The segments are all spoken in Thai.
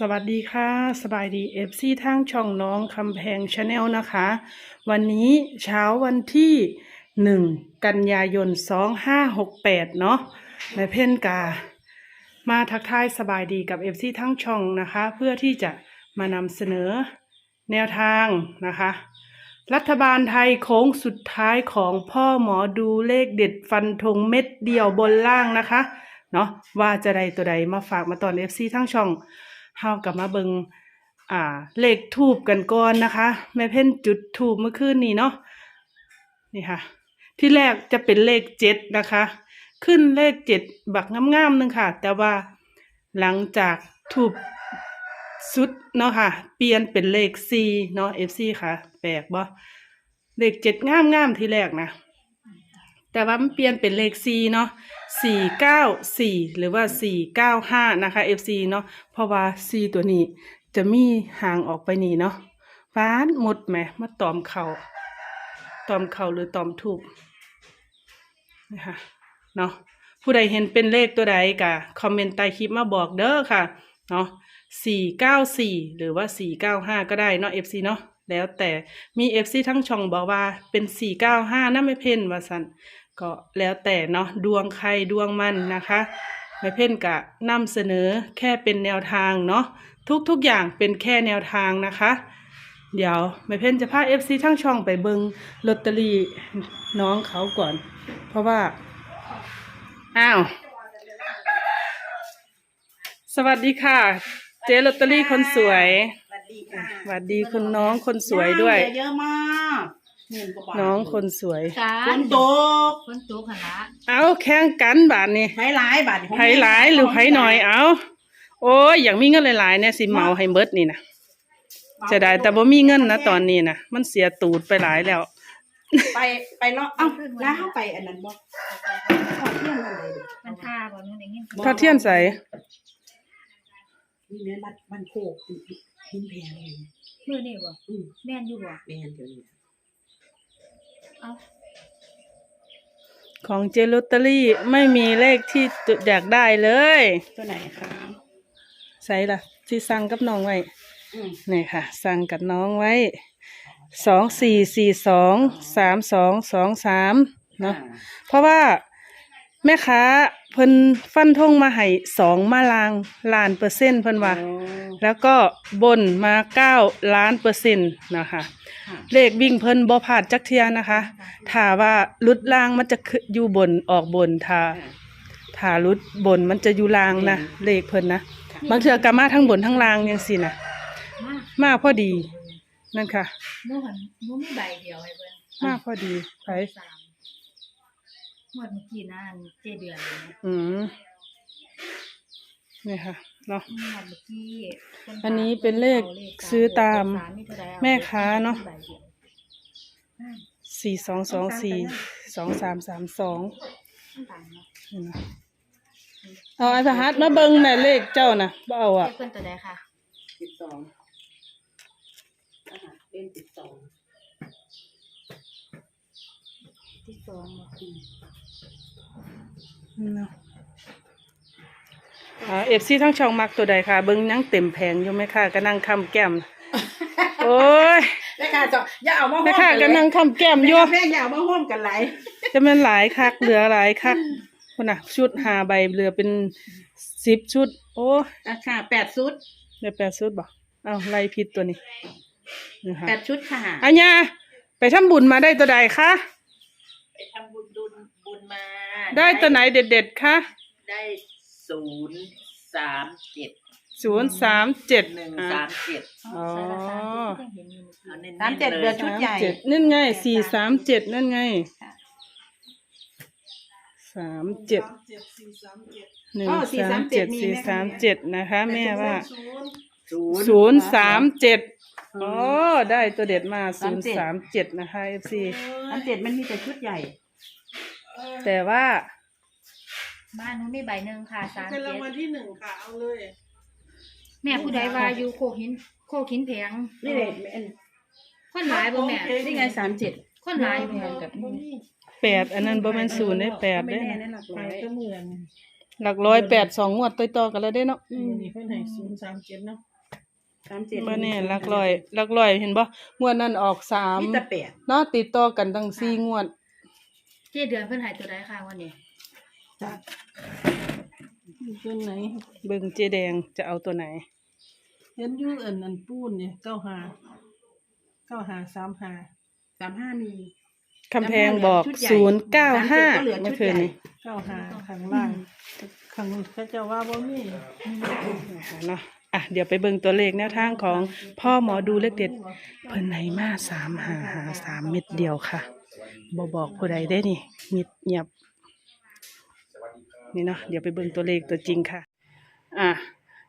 สวัสดีค่ะ สบายดีเอฟซีทางช่องน้องคำแพงชาแนลนะคะ วันนี้เช้าวันที่หนึ่งกันยายนสองห้าหกแปดเนาะแม่เพ่นกา มาทักทายสบายดีกับเอฟซีทั้งช่องนะคะ เพื่อที่จะมานำเสนอแนวทางนะคะ รัฐบาลไทยโค้งสุดท้ายของพ่อหมอดูเลขเด็ดฟันธงเม็ดเดียวบนล่างนะคะ เนาะว่าจะใดตัวใดมาฝากมาตอน FC ทั้งช่อง เฮากลับมาเบิงอ่า เลขทูบกันก่อนนะคะ แม่เพ่นจุดทูบเมื่อคืนนี้เนาะนี่ค่ะ ที่แรกจะเป็นเลขเจ็ดนะคะ ขึ้นเลขเจ็ดบักงามๆหนึงค่ะ แต่ว่าหลังจากทูบสุดเนาะค่ะ เปลี่ยนเป็นเลขสี่เนาะ FC ค่ะ แปลกบ่เลขเจ็ดงามๆที่แรกนะ แต่ว่ามันเปลี่ยนเป็นเลข4เนาะ494หรือว่า495นะคะ FC เนาะเพราะว่า4ตัวนี้จะมีห่างออกไปนี่เนาะฟ้านหมดแหมมาตอมเขาตอมเขาหรือตอมถูกนะคะเนาะผู้ใดเห็นเป็นเลขตัวใดกะคอมเมนต์ใต้คลิปมาบอกเด้อค่ะเนาะ494หรือว่า495ก็ได้เนาะ FC เนาะแล้วแต่มี FC ทั้งช่องบอกว่าเป็น495นะไม่เพ่นว่าสัน ก็แล้วแต่เนาะดวงใครดวงมันนะคะไม่เพ่นกะนำเสนอแค่เป็นแนวทางเนาะทุกๆอย่างเป็นแค่แนวทางนะคะ เดี๋ยวไม่เพ่นจะพา FC ทั้งช่องไปเบิงลอตเตอรี่น้องเขาก่อน เพราะว่า อ้าว สวัสดีค่ะ เจลอตเตอรี่คนสวย สวัสดีค่ะ สวัสดีคุณน้องคนสวยด้วย เยอะมาก หมื่นกว่าบาทน้องคนสวยจ้าฝนตกฝนตกหันละเอาแข่งกันบาทนี่ไผหลายบาทไผหลายหรือไผหน่อยเอาโอ้ยอย่างมีเงินหลายๆเนี่ยสิเหมาให้เบิดนี่นะจะได้แต่บ่มีเงินนะตอนนี้นะมันเสียตูดไปหลายแล้ว ไปไปเลาะเอ้าแล้วเข้าไปอันนั้นบ่ขอเที่ยงนั่นเลยดิมันท่าบ่นู้นอย่างงี้ถ้าเทียนใสนี่แม่บัดบันโคกหินแพงเลยมือนี่บ่อืมแม่นอยู่บ่แม่นเดี๋ยวนี้เอ้า ของเจลอตเตอรี่ไม่มีเลขที่อยากได้เลย ตัวไหนคะใส่ละที่สั่งกับน้องไว้อืมนี่ค่ะ สั่งกับน้องไว้สองสี่สี่สองสามสองสองสามเนาะเพราะว่าแม่ค้าเพิ่นฟันธงมาให้สองมาลางล้านเปอร์เซ็นต์เพิ่นว่า อ๋อ แล้วก็บนมาเก้าล้านเปอร์เซ็นต์นะคะ ค่ะ เลขวิ่งเพิ่นบ่พลาดจักเทียนะคะถ้าว่าลุดล่างมันจะขึ้นอยู่บนออกบนถ้าถ้าลุดบนมันจะอยู่ล่างนะเลขเพิ่นนะบางเทื่อก็มาทั้งบนทั้งล่างจังซี่นะมามาพอดีนั่นค่ะหนูหันหนูมีใบเดียวให้เพิ่นมาพอดีไปสาม งวดเมื่อกี้นะอันเจเดือนเลยนะอืมนี่ค่ะเนาะงวดเมื่อกี้พิ่อันนี้เป็นเลขอาซื้อตามสมีเท่าใดอแม่ค้าเนาะใบดียวอ่าสี่สองสองสี่สองสามสามสองต่างเนาะเอาไอ้พหัสมาเบิ่งแม่เลขเจ้านะบ่เอาอะเลขเพิ่นตัวใดค่ะ สิบสองอ่าเป็นสิบสอง ที่สองบ่อืมอ่าเอฟซีทั้งช่องมักตัวใดค่ะ เบิ่งยังเต็มแผงอยู่ไหมค่ะก็นั่งคำแก้ม โอ้ยแม่ค่ะจะอย่าเอามาห้อแม่มค่ะกันก็เลยนั่งคำแก้มแม่อยู่แม่อย่าเอามาห้อมกันหลายจะเป็นหลายคักเหลือหลายคักคนน่ะชุดหาใบเหลือเป็นสิบชุด โอ้ยราคาแปดชุดเหลือแปดชุดบ่เอาไล่ผิดตัวนี้นะคะแปดชุดค่ะอัญญาไปทำบุญมาได้ตัวใดคะไป ทำบุญดุลบุญมาได้ตัวไหนเด็ดๆคะได้ศูนย์สามเจ็ดศูนย์สามเจ็ดหนึ่งอ่าสามเจ็ดอ๋อใส่ละสามที่ยังเห็นอยู่เมื่อกี้เอาเน้นๆสามเจ็ดลยเดือนชุดใหญ่เจ็ดนั่นไงสี่สามเจ็ดนั่นไงค่ะสามเจ็ดหนึ่งอ๋อสามเจ็ดสี่สามเจ็ดนะคะ แม่ว่าศูนย์ศูนย์สามเจ็ดอ๋อได้ตัวเด็ดมาศูนย์สามเจ็ดนะคะเอฟซีอันเจ็ดมันมีแต่ชุดใหญ่ แต่ว่าบ้านหนูมีใบหนึ่งค่ะสามเป็นเจ็รางดวัลที่หนึ่งค่ะ เอาเลยแม่ผู้ใดว่าอยู่โคกหินโคกหินแพงนี่เลยอันคนหลายบ่แม่นี่ไงสามเจ็ดคนหลายบ่แม่กับนี่แปดอันนั้นบ่แม่นศูนย์ได้แปดไม่ได้แน่นั่นหลักร้อยก็เหมือนหลักร้อยแปดสองงวดต่อๆกันแล้วเด้เนาะอืมนี่เพิ่นให้ศูนย์สามเจ็ดเนาะสามเจ็ดบ่แน่หลักร้อยหลักร้อยเห็นบ่งวดนั้นออกสามมีแต่แปดเนาะติดต่อกันตั้งสี่งวด เจ๊เดือนเพิ่นใหายตัวใดค่ะวันนี้จ้ะเพิ่นไหน เบิ่งเจแดงจะเอาตัวไหน เห็นอยู่อันอันปูนเนี่ยเก้าหาเก้าหาสามหาสามห้ามี คำแพงบอกชุดใหญ่ศูนย์เก้าห้าสามสิบก็เหลือชุเมื่อดคืนใหญ่นี้เก้าหาข้างล่างข้างเขาเจ้าว่าบ่มีนะคะเนาะอะเดี๋ยวไปเบิ่งตัวเลขแนวทางของพ่อหมอดูเลขเด็ด เพิ่นให้มาสามหาหาสามเม็ดเดียวค่ะ บ่บอกผู้ใดได้นี่มิดเงียบนี่เนาะเดี๋ยวไปเบิ่งตัวเลขตัวจริงค่ะ อะ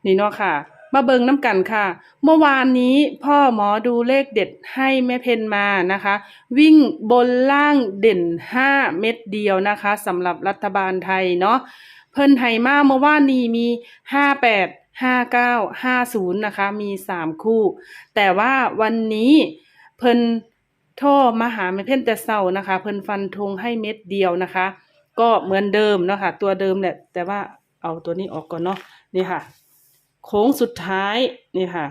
นี่เนาะค่ะ มาเบิ่งน้ำกันค่ะ เมื่อวานนี้พ่อหมอดูเลขเด็ดให้แม่เพนมานะคะ วิ่งบนล่างเด่น5เม็ดเดียวนะคะสำหรับรัฐบาลไทยเนาะเพิ่นไห้มาเมื่อวานนี้มี58 59 50นย์นะคะ มี3คู่ แต่ว่าวันนี้เพิ่น โทรมาหาแม่เพ่นแต่เศร้านะคะ เพิ่นฟันธงให้เม็ดเดียวนะคะ ก็เหมือนเดิมนะคะ ตัวเดิมแหละ แต่ว่าเอาตัวนี้ออกก่อนเนาะนี่ค่ะ โค้งสุดท้ายนี่ค่ะ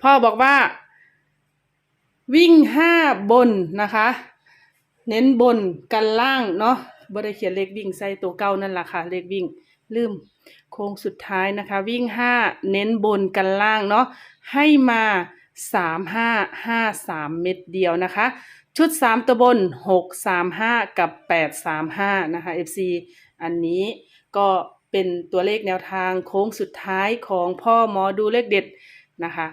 พ่อบอกว่า วิ่งห้าบนนะคะ เน้นบนกันล่างเนาะบ่ได้เขียนเลขวิ่งใส่ตัวเก่านั่นแหละค่ะเลขวิ่งลืมโค้งสุดท้ายนะคะ วิ่งห้าเน้นบนกันล่างเนาะให้มา สามห้าห้าสามเม็ดเดียวนะคะ ชุดสามตัวบนหกสามห้ากับแปดสามห้านะคะ FC อันนี้ก็เป็นตัวเลขแนวทางโค้งสุดท้ายของพ่อหมอดูเลขเด็ดนะคะ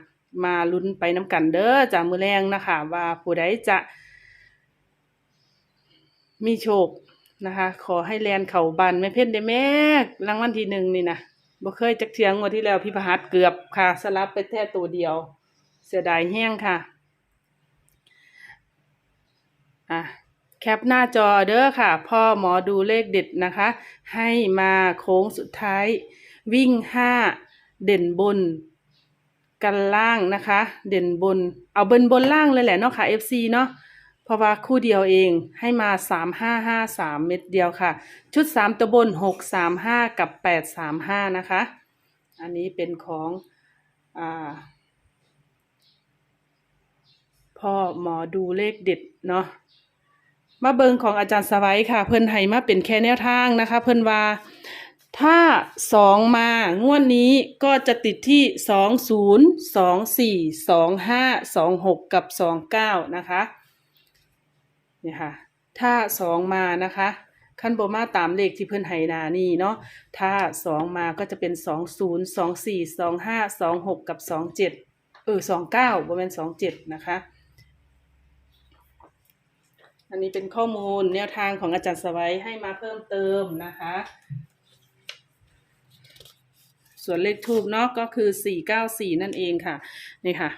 มาลุ้นไปน้ำกันเด้อจากมือแรงนะคะ ว่าผู้ใดจะมีโชคนะคะ ขอให้แลนเข่าบันไม่เพ่นได้แม่รางวัลที่หนึ่งนี่นะบ่เคยจักเทียงงวดที่แล้วพี่พหัสเกือบค่ะสลับไปแค่ตัวเดียว เสียดายแห้งค่ะอะแคปหน้าจอเด้อค่ะ พ่อหมอดูเลขเด็ดนะคะ ให้มาโค้งสุดท้าย วิ่งห้าเด่นบน กันล่างนะคะ เด่นบน เอาเบนบนล่างเลยแหละเนาะค่ะ FC เนาะเพราะว่าคู่เดียวเองให้มาสามห้าห้าสามเม็ดเดียวค่ะ ชุดสามตัวบนหกสามห้ากับแปดสามห้านะคะ อันนี้เป็นของอ่า พ่อหมอดูเลขเด็ดเนาะมาเบิงของอาจารย์สวัยค่ะ เพิ่นให้มาเป็นแค่แนวทางนะคะ เพิ่นว่าถ้าสองมางวดนี้ก็จะติดที่สองศูนย์สองสี่สองห้าสองหกกับสองเก้านะคะนี่ค่ะถ้าสองมานะคะขั้นบมาตามเลขที่เพิ่อนให้นานี่เนาะถ้าสองมาก็จะเป็นสองศูนย์สองสี่สองห้าสองหกกับสองเจ็ดเออสองเก้าบ่แม่นสองเจ็ดนะคะ อันนี้เป็นข้อมูลแนวทางของอาจารย์สวัยให้มาเพิ่มเติมนะคะ ส่วนเลขทูบเนาะก็คือสี่เก้าสี่นั่นเองค่ะ นี่ค่ะ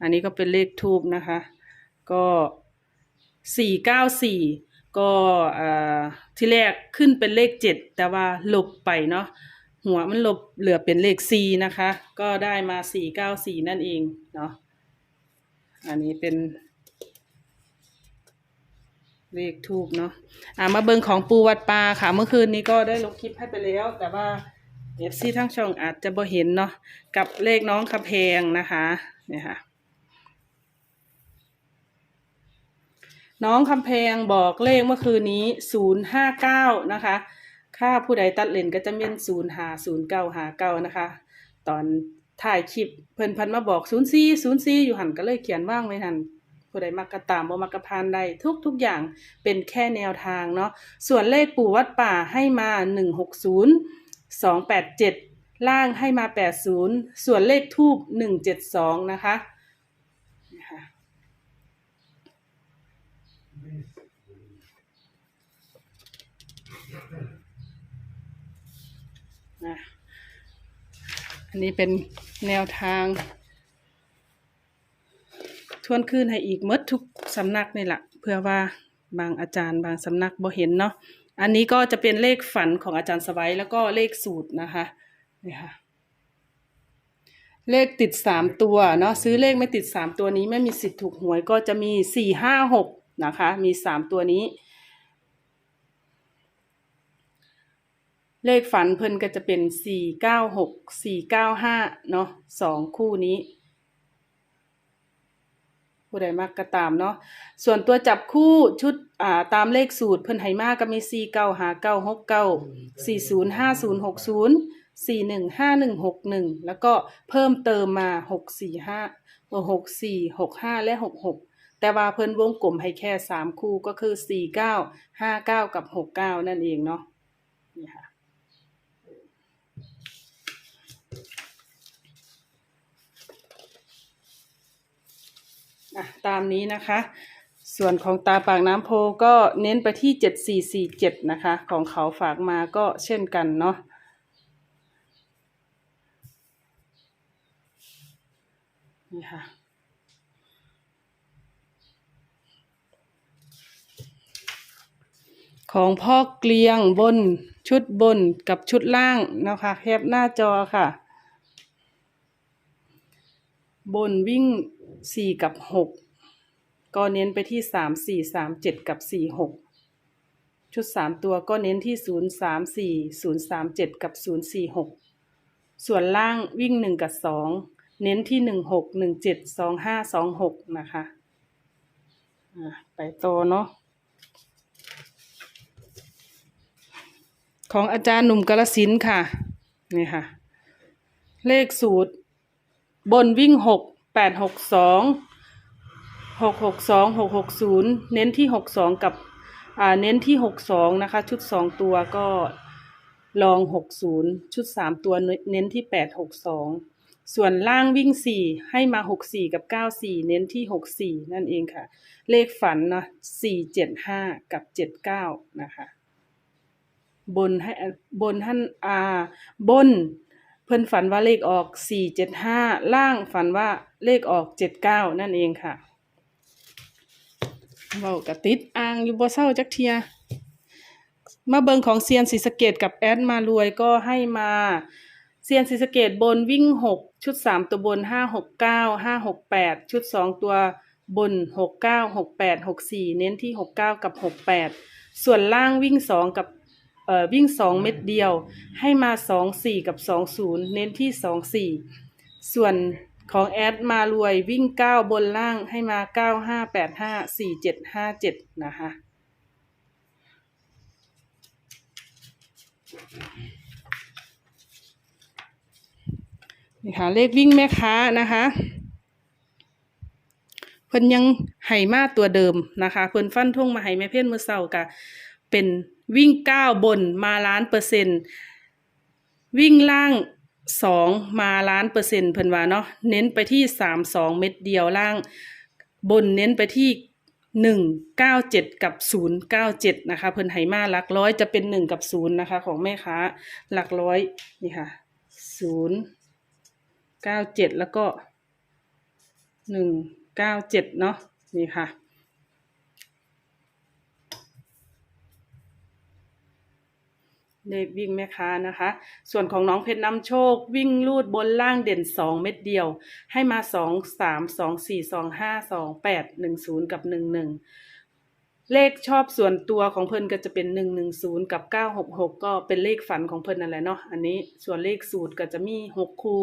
อันนี้ก็เป็นเลขทูบนะคะ ก็สี่เก้าสี่ก็อ่าที่แรกขึ้นเป็นเลขเจ็ดแต่ว่าหลบไปเนาะหัวมันหลบเหลือเป็นเลขสี่นะคะ ก็ได้มาสี่เก้าสี่นั่นเองเนาะอันนี้เป็น เลขทูบเนาะอ่ามาเบิงของปูวัดปลาค่ะ เมื่อคืนนี้ก็ได้ลงคลิปให้ไปแล้ว แต่ว่าเอฟซีทั้งช่องอาจจะบ่เห็นเนาะกับเลขน้องคำแพงนะคะเนี่ยค่ะ น้องคำแพงบอกเลขเมื่อคืนนี้ศูนย์ห้าเก้านะคะค่าผู้ใดตัดเลนก็จะเป็นศูนย์หาศูนย์เก้าหาเก้านะคะ ตอนถ่ายคลิปเพิ่นพันมาบอกศูนย์สี่ศูนย์สี่อยู่หันก็เลยเขียนว่างไว้หัน ผู้ใดมักกะตามบ่มักกะพานได้ทุกทุกอย่างเป็นแค่แนวทางเนาะส่วนเลขปู่วัดป่าให้มา 160 287 ล่างให้มา 80 ส่วนเลขทูบ172 นะคะนะคะนะอันนี้เป็นแนวทาง ทวนคืนให้อีกหมดทุกสำนักนี่แหละเพื่อว่าบางอาจารย์บางสำนักบ่เห็นเนาะอันนี้ก็จะเป็นเลขฝันของอาจารย์สวัยแล้วก็เลขสูตรนะคะนี่ค่ะเลขติดสามตัวเนาะซื้อเลขไม่ติดสามตัวนี้ไม่มีสิทธิ์ถูกหวยก็จะมีสี่ห้าหกนะคะมีสามตัวนี้ เลขฝันเพิ่นก็จะเป็นสี่เก้าหกสี่เก้าห้าเนาะสองคู่นี้ ผู้ใดมักก็ตามเนาะส่วนตัวจับคู่ชุดอ่าตามเลขสูตรเพิ่นไหมาก็มีสี่เก้าหาเก้าหกเก้าสี่ศูนย์ห้าศูนย์หกศูนย์สี่หนึ่งห้าหนึ่งหกหนึ่งแล้วก็เพิ่มเติมมาหกสี่ห้าหกสี่หกห้าและหกหกแต่ว่าเพิ่นวงกลมให้แค่สามคู่ก็คือสี่เก้าห้าเก้ากับหกเก้านั่นเองเนาะนี่ค่ะ ตามนี้นะคะ ส่วนของตาปากน้ำโพก็เน้นไปที่เจ็ดสี่สี่เจ็ดนะคะ ของเขาฝากมาก็เช่นกันเนาะนี่ค่ะของพ่อเกลียงบนชุดบนกับชุดล่างนะคะแคปหน้าจอค่ะ บนวิ่ง สี่กับหกก็เน้นไปที่สามสี่สามเจ็ดกับสี่หกชุดสามตัวก็เน้นที่ศูนย์สามสี่ศูนย์สามเจ็ดกับศูนย์สี่หกส่วนล่างวิ่งหนึ่งกับสองเน้นที่หนึ่งหกหนึ่งเจ็ดสองห้าสองหกนะคะไปต่อเนาะของอาจารย์หนุ่มกาลสินค่ะ นี่ค่ะ เลขสูตร บนวิ่งหก แปดหกสองหกหกสองหกหกศูนย์เน้นที่หกสองกับอ่าเน้นที่หกสองนะคะ ชุดสองตัวก็ลองหกศูนย์ชุดสามตัวเน้นที่แปดหกสองส่วนล่างวิ่งสี่ให้มาหกสี่กับเก้าสี่เน้นที่หกสี่นั่นเองค่ะ เลขฝันนะสี่เจ็ดห้ากับเจ็ดเก้านะคะ บนให้บนท่านอาบน เพิ่นฝันว่าเลขออกสี่เจ็ดห้าล่างฝันว่าเลขออกเจ็ดเก้านั่นเองค่ะเว้ากระติดอ่างอยู่บ่เศร้าจักเทีย มาเบิงของเซียนศรีสะเกดกับแอดมารวยก็ให้มาเซียนศรีสะเกดบนวิ่งหกชุดสามตัวบนห้าหกเก้าห้าหกแปดชุดสองตัวบนหกเก้าหกแปดหกสี่เน้นที่หกเก้ากับหกแปดส่วนล่างวิ่งสองกับ เอ่อวิ่งสองเม็ดเดียว ให้มาสองสี่กับสองศูนย์เน้นที่สองสี่ส่วนของแอดมารวยวิ่งเก้าบนล่างให้มาเก้าห้าแปดห้าสี่เจ็ดห้าเจ็ดนะคะนี่ค่ะเลขวิ่งแม่ค้านะคะเพิ่นยังให้มาตัวเดิมนะคะ เพิ่นฟันทงมาให้แม่เพ่นมือเศร้ากะเป็น วิ่งก้าบนมาล้านเปอร์เซ็นต์วิ่งล่างสองมาล้านเปอร์เซ็นต์เพิ่นว่าเนาะเน้นไปที่สามสองเม็ดเดียวล่าง บนเน้นไปที่หนึ่งเก้าเจ็ดกับศูนย์เก้าเจ็ดนะคะ เพิ่นให้มาหลักร้อยจะเป็นหนึ่งกับศูนย์นะคะ ของแม่ค้าหลักร้อยนี่ค่ะศูนย์เก้าเจ็ดแล้วก็หนึ่งเก้าเจ็ดเนาะนี่ค่ะ เลขวิ่งแม่ค้านะคะ ส่วนของน้องเพชรนำโชควิ่งลูดบนล่างเด่นสองเม็ดเดียว ให้มาสองสามสองสี่สองห้าสองแปดหนึ่งศูนย์กับหนึ่งหนึ่งเลขชอบส่วนตัวของเพิ่นก็จะเป็นหนึ่งหนึ่งศูนย์กับเก้าหกหกก็เป็นเลขฝันของเพิ่นนั่นแหละเนาะอันนี้ส่วนเลขสูตรก็จะมีหกคู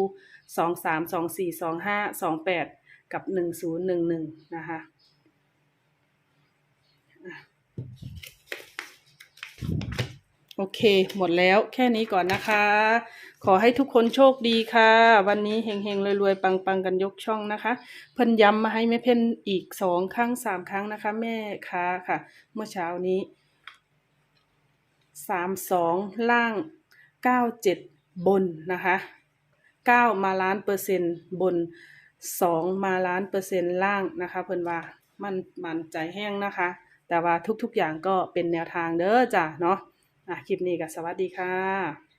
สองสามสองสี่สองห้าสองแปดกับหนึ่งศูนย์หนึ่งหนึ่งนะคะ โอเค หมดแล้วแค่นี้ก่อนนะคะ ขอให้ทุกคนโชคดีค่ะ วันนี้เฮงๆรวยๆ ปังๆ กันยกช่องนะคะ เพิ่นย้ำมาให้แม่เพ่นอีกสองครั้งสามครั้งนะคะ แม่ค้าค่ะ เมื่อเช้านี้สามสองล่างเก้าเจ็ดบนนะคะเก้ามาล้านเปอร์เซ็นต์บนสองมาล้านเปอร์เซ็นต์ล่างนะคะเพิ่นว่ามันมันใจแห้งนะคะ แต่ว่าทุกๆอย่างก็เป็นแนวทางเด้อจ้ะเนาะอะ คลิปนี้ก็สวัสดีค่ะ